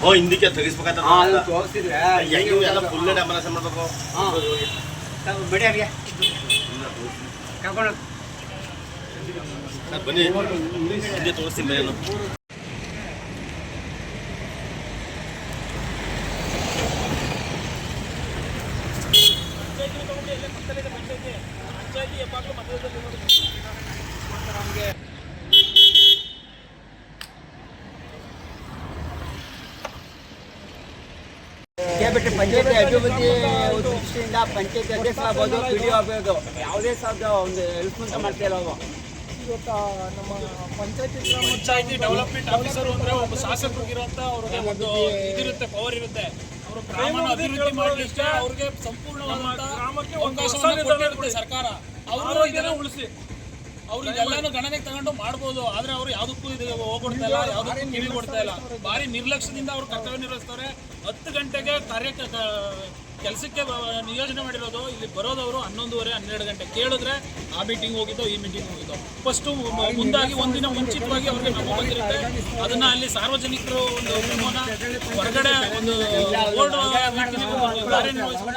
ಓ ಹಿಂದಕ್ಕೆ ತೆಗಿಸ್ಬೇಕಂತ ತೋರಿಸಿದ್ರೆ ಹೆಂಗೆ ಎಲ್ಲ ಫುಲ್ ಡಾಮರಸ ಮಾಡ್ಬೇಕು ಹಾಂ. ಬಿಡಿ ಅವ್ರಿಗೆ ಕರ್ಕೊಂಡು ಸರ್, ಬನ್ನಿ. ಹಿಂದೆ ತೋರಿಸ್ತೀನಿ ಬನ್ನಿ ನಾನು. ಬಿಟ್ಟು ಪಂಚಾಯತಿ ಅಭಿವೃದ್ಧಿ ದೃಷ್ಟಿಯಿಂದ ಪಂಚಾಯತಿ ಅಧ್ಯಕ್ಷ ಆಗ್ಬೋದು ಪಿ ಡಿ ಆಗ್ಬೋದು. ಯಾವುದೇ ಸಾಧ್ಯ ಒಂದು ಹೆಲ್ಪ್ ಅಂತ ಮಾಡ್ತಾ ಇಲ್ಲ ಅವರು. ಇವತ್ತು ನಮ್ಮ ಪಂಚಾಯತಿ ಪಂಚಾಯತಿ ಡೆವಲಪ್ಮೆಂಟ್ ಆಫೀಸರ್ ಅಂದ್ರೆ ಒಬ್ಬ ಶಾಸಕರಿಗಿರುವಂತ ಅವ್ರಿಗೆ ಒಂದು ಇದಿರುತ್ತೆ ಪವರ್ ಇರುತ್ತೆ. ಅವರು ಗ್ರಾಮನ ಅಭಿವೃದ್ಧಿ ಮಾಡಲಿಕ್ಕೆ ಅವ್ರಿಗೆ ಸಂಪೂರ್ಣವಾದಂತ ಗ್ರಾಮಕ್ಕೆ ಒಂದು ಸರ್ಕಾರ. ಅವರು ಇದನ್ನ ಉಳಿಸಿ. ಅವ್ರು ಇದೆಲ್ಲಾನು ಗಣನೆಗೆ ತಗೊಂಡು ಮಾಡ್ಬೋದು. ಆದ್ರೆ ಅವ್ರು ಯಾವ್ದಕ್ಕೂ ಇದು ಹೋಗ್ಕೊಡ್ತಾ ಇಲ್ಲ ಯಾವ್ದಕ್ಕೂ ಕಿವಿ ಕೊಡ್ತಾ ಇಲ್ಲ. ಭಾರಿ ನಿರ್ಲಕ್ಷ್ಯದಿಂದ ಅವ್ರು ಕರ್ತವ್ಯ ನಿರ್ವಹಿಸ್ತಾರೆ ಹತ್ತು ಗಂಟೆಗೆ ಕಾರ್ಯ ಕೆಲಸಕ್ಕೆ ನಿಯೋಜನೆ ಮಾಡಿರೋದು. ಇಲ್ಲಿ ಬರೋದವರು ಹನ್ನೊಂದುವರೆ ಹನ್ನೆರಡು ಗಂಟೆ. ಕೇಳಿದ್ರೆ ಆ ಮೀಟಿಂಗ್ ಹೋಗಿದ್ದೋ ಈ ಮೀಟಿಂಗ್ ಹೋಗಿದ್ದೋ ಫಸ್ಟು ಮುಂದಾಗಿ ಒಂದಿನ ಮುಂಚಿತವಾಗಿ ಅವ್ರಿಗೆ ನಮ್ಮ ಬಂದಿರುತ್ತೆ. ಅದನ್ನ ಅಲ್ಲಿ ಸಾರ್ವಜನಿಕರು ಒಂದು ಕ್ರಮವನ್ನ ಹೊರಗಡೆ ಒಂದು ಬೋರ್ಡ್ ಕಾರ್ಯನಿರ್ವಹಿಸ್ಕೊಂಡು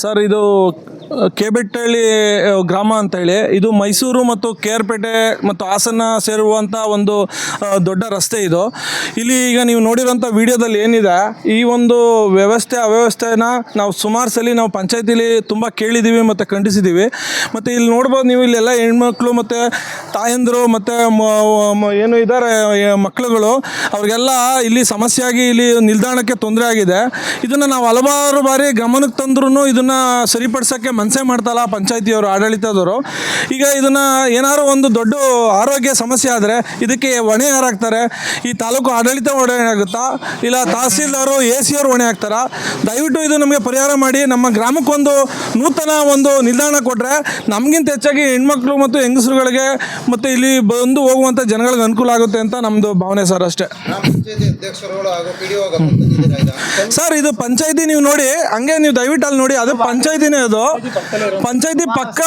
ಸರ್ ಇದು ಕೆಬೆಟ್ಟಳ್ಳಿ ಗ್ರಾಮ ಅಂತ ಹೇಳಿ, ಇದು ಮೈಸೂರು ಮತ್ತು ಕೇರ್ಪೇಟೆ ಮತ್ತು ಹಾಸನ ಸೇರುವಂಥ ಒಂದು ದೊಡ್ಡ ರಸ್ತೆ ಇದು. ಇಲ್ಲಿ ಈಗ ನೀವು ನೋಡಿರೋಂಥ ವಿಡಿಯೋದಲ್ಲಿ ಏನಿದೆ, ಈ ಒಂದು ವ್ಯವಸ್ಥೆ, ಅವ್ಯವಸ್ಥೆನ ನಾವು ಸುಮಾರು ಸಲ ನಾವು ಪಂಚಾಯತಿಲಿ ತುಂಬ ಕೇಳಿದ್ದೀವಿ ಮತ್ತು ಖಂಡಿಸಿದ್ದೀವಿ ಮತ್ತು ಇಲ್ಲಿ ನೋಡ್ಬೋದು ನೀವು ಇಲ್ಲೆಲ್ಲ ಹೆಣ್ಮಕ್ಳು ಮತ್ತು ತಾಯಂದರು ಮತ್ತು ಏನು ಇದ್ದಾರೆ ಮಕ್ಕಳುಗಳು ಅವ್ರಿಗೆಲ್ಲ ಇಲ್ಲಿ ಸಮಸ್ಯೆಯಾಗಿ ಇಲ್ಲಿ ನಿಲ್ದಾಣಕ್ಕೆ ತೊಂದರೆ ಆಗಿದೆ. ಇದನ್ನು ನಾವು ಹಲವಾರು ಬಾರಿ ಗಮನಕ್ಕೆ ತಂದ್ರೂ ಇದನ್ನು ಸರಿಪಡಿಸೋಕ್ಕೆ ಮನಸ್ಸೇ ಮಾಡ್ತಲ್ಲ ಪಂಚಾಯತಿಯವರು ಆಡಳಿತದವರು. ಈಗ ಇದನ್ನು ಏನಾದ್ರು ಒಂದು ದೊಡ್ಡ ಆರೋಗ್ಯ ಸಮಸ್ಯೆ ಆದರೆ ಇದಕ್ಕೆ ಹೊಣೆ ಯಾರಾಗ್ತಾರೆ? ಈ ತಾಲೂಕು ಆಡಳಿತ ಹೊಣೆ ಆಗುತ್ತಾ? ಇಲ್ಲ ತಹಸೀಲ್ದಾರು ಎ ಸಿ ಅವರು ಹೊಣೆ ಆಗ್ತಾರಾ? ದಯವಿಟ್ಟು ಇದು ನಮಗೆ ಪರಿಹಾರ ಮಾಡಿ ನಮ್ಮ ಗ್ರಾಮಕ್ಕೊಂದು ನೂತನ ಒಂದು ನಿಲ್ದಾಣ ಕೊಟ್ಟರೆ ನಮಗಿಂತ ಹೆಚ್ಚಾಗಿ ಹೆಣ್ಮಕ್ಳು ಮತ್ತು ಹೆಂಗಸರುಗಳಿಗೆ ಮತ್ತು ಇಲ್ಲಿ ಬಂದು ಹೋಗುವಂಥ ಜನಗಳಿಗೆ ಅನುಕೂಲ ಆಗುತ್ತೆ ಅಂತ ನಮ್ಮದು ಭಾವನೆ ಸರ್ ಅಷ್ಟೇ. ಸರ್ ಇದು ಪಂಚಾಯತಿ ನೀವು ನೋಡಿ ಹಂಗೆ ನೀವು ದಯವಿಟ್ಟು ಅಲ್ಲಿ ನೋಡಿ ಅದು ಪಂಚಾಯತಿನೇ ಅದು. ಪಂಚಾಯತಿ ಪಕ್ಕ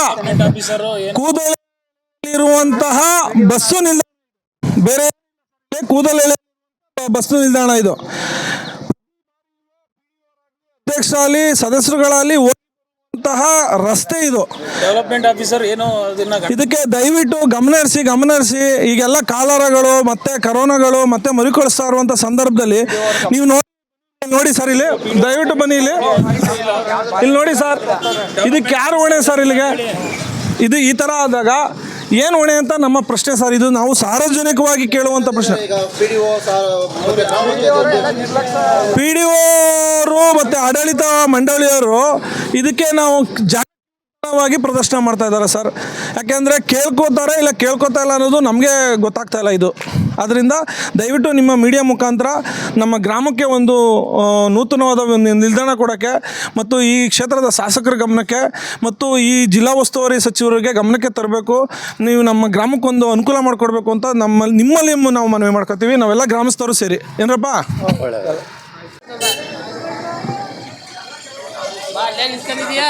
ಕೂದಲಿರುವಂತಹ ಬಸ್ಸು ನಿಲ್ದಾಣ ಬೇರೆ ಕೂದಲ ಬಸ್ಸು ನಿಲ್ದಾಣ ಇದು. ಅಧ್ಯಕ್ಷರಲ್ಲಿ ಸದಸ್ಯರುಗಳಲ್ಲಿ ಹೋಗುವಂತಹ ರಸ್ತೆ ಇದು. ಡೆವಲಪ್ಮೆಂಟ್ ಆಫೀಸರ್ ಏನು ಇದಕ್ಕೆ ದಯವಿಟ್ಟು ಗಮನ ಹರಿಸಿ ಗಮನ ಹರಿಸಿ ಈಗೆಲ್ಲ ಕಾಲರಗಳು ಮತ್ತೆ ಕರೋನಾಗಳು ಮತ್ತೆ ಮರುಕಳಿಸ್ತಾ ಇರುವಂತ ಸಂದರ್ಭದಲ್ಲಿ ನೀವು ನೋಡಿ ನೋಡಿ ಸರ್ ಇಲ್ಲಿ, ದಯವಿಟ್ಟು ಬನ್ನಿ ಇಲ್ಲಿ. ಇಲ್ಲಿ ನೋಡಿ ಸರ್, ಇದಕ್ಕೆ ಯಾರು ಹೊಣೆ ಸರ್ ಇಲ್ಲಿಗೆ? ಇದು ಈ ಥರ ಆದಾಗ ಏನು ಹೊಣೆ ಅಂತ ನಮ್ಮ ಪ್ರಶ್ನೆ ಸರ್, ಇದು ನಾವು ಸಾರ್ವಜನಿಕವಾಗಿ ಕೇಳುವಂಥ ಪ್ರಶ್ನೆ. ಪಿ ಡಿ ಓರು ಮತ್ತು ಆಡಳಿತ ಮಂಡಳಿಯವರು ಇದಕ್ಕೆ ನಾವು ಜಾಗವಾಗಿ ಪ್ರದರ್ಶನ ಮಾಡ್ತಾ ಇದ್ದಾರೆ ಸರ್. ಯಾಕೆಂದರೆ ಕೇಳ್ಕೋತಾರೆ ಇಲ್ಲ ಕೇಳ್ಕೋತಾ ಇಲ್ಲ ಅನ್ನೋದು ನಮಗೆ ಗೊತ್ತಾಗ್ತಾ ಇಲ್ಲ ಇದು. ಆದ್ದರಿಂದ ದಯವಿಟ್ಟು ನಿಮ್ಮ ಮೀಡಿಯಾ ಮುಖಾಂತರ ನಮ್ಮ ಗ್ರಾಮಕ್ಕೆ ಒಂದು ನೂತನವಾದ ಒಂದು ನಿಲ್ದಾಣ ಕೊಡೋಕ್ಕೆ ಮತ್ತು ಈ ಕ್ಷೇತ್ರದ ಶಾಸಕರ ಗಮನಕ್ಕೆ ಮತ್ತು ಈ ಜಿಲ್ಲಾ ಉಸ್ತುವಾರಿ ಸಚಿವರಿಗೆ ಗಮನಕ್ಕೆ ತರಬೇಕು. ನೀವು ನಮ್ಮ ಗ್ರಾಮಕ್ಕೊಂದು ಅನುಕೂಲ ಮಾಡಿಕೊಡ್ಬೇಕು ಅಂತ ನಮ್ಮಲ್ಲಿ ನಿಮ್ಮಲ್ಲಿ ನಾವು ಮನವಿ ಮಾಡ್ಕೊತೀವಿ. ನಾವೆಲ್ಲ ಗ್ರಾಮಸ್ಥರು ಸೇರಿ. ಏನರಪ್ಪ? ಬಾ ಅಲ್ಲೇ ನಿಂತ್ಕೊಂಡಿದೀಯಾ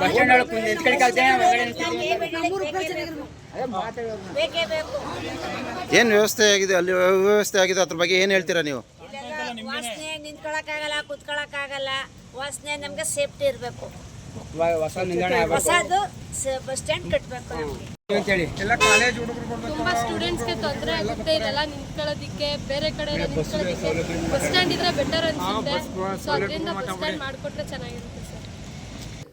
ಬಸ್ ಸ್ಟ್ಯಾಂಡ್ ಒಳಗೆ ಏನು ವ್ಯವಸ್ಥೆ ಆಗಿದೆ? ಅಲ್ಲಿ ವ್ಯವಸ್ಥೆ ಆಗಿದೆ ಅದ್ರ ಬಗ್ಗೆ ಏನು ಹೇಳ್ತೀರಾ ನೀವು? ನಿಂತ್ಕೊಳಕಾಗಲ್ಲ ವಾಸನೆ ನಿಂತ್ಕೊಳಕ್ಕಾಗಲ್ಲ ಕುತ್ಕೊಳಕ್ಕಾಗಲ್ಲ. ವಾಸನೆ ನಮ್ಗೆ ಸೇಫ್ಟಿ ಇರಬೇಕು. ಹೊಸದು ಬಸ್ ಸ್ಟ್ಯಾಂಡ್ ಕಟ್ಟಬೇಕು ತುಂಬಾ ಸ್ಟೂಡೆಂಟ್ಸ್ಗೆ ತೊಂದರೆ ಆಗುತ್ತೆ ಇದೆಲ್ಲ ನಿಂತ್ಕೊಳ್ಳೋದಿಕ್ಕೆ ಬೇರೆ ಕಡೆ ಎಲ್ಲ ನಿಂತ್ಕೊಳ್ಳೋದಿಕ್ಕೆ. ಬಸ್ ಸ್ಟ್ಯಾಂಡ್ ಇದ್ರೆ ಬೆಟರ್ ಅನ್ಸುತ್ತೆ. ಸೊ ಅದರಿಂದ ಬಸ್ ಸ್ಟ್ಯಾಂಡ್ ಮಾಡಿಕೊಟ್ರೆ ಚೆನ್ನಾಗಿರುತ್ತೆ ಸರ್.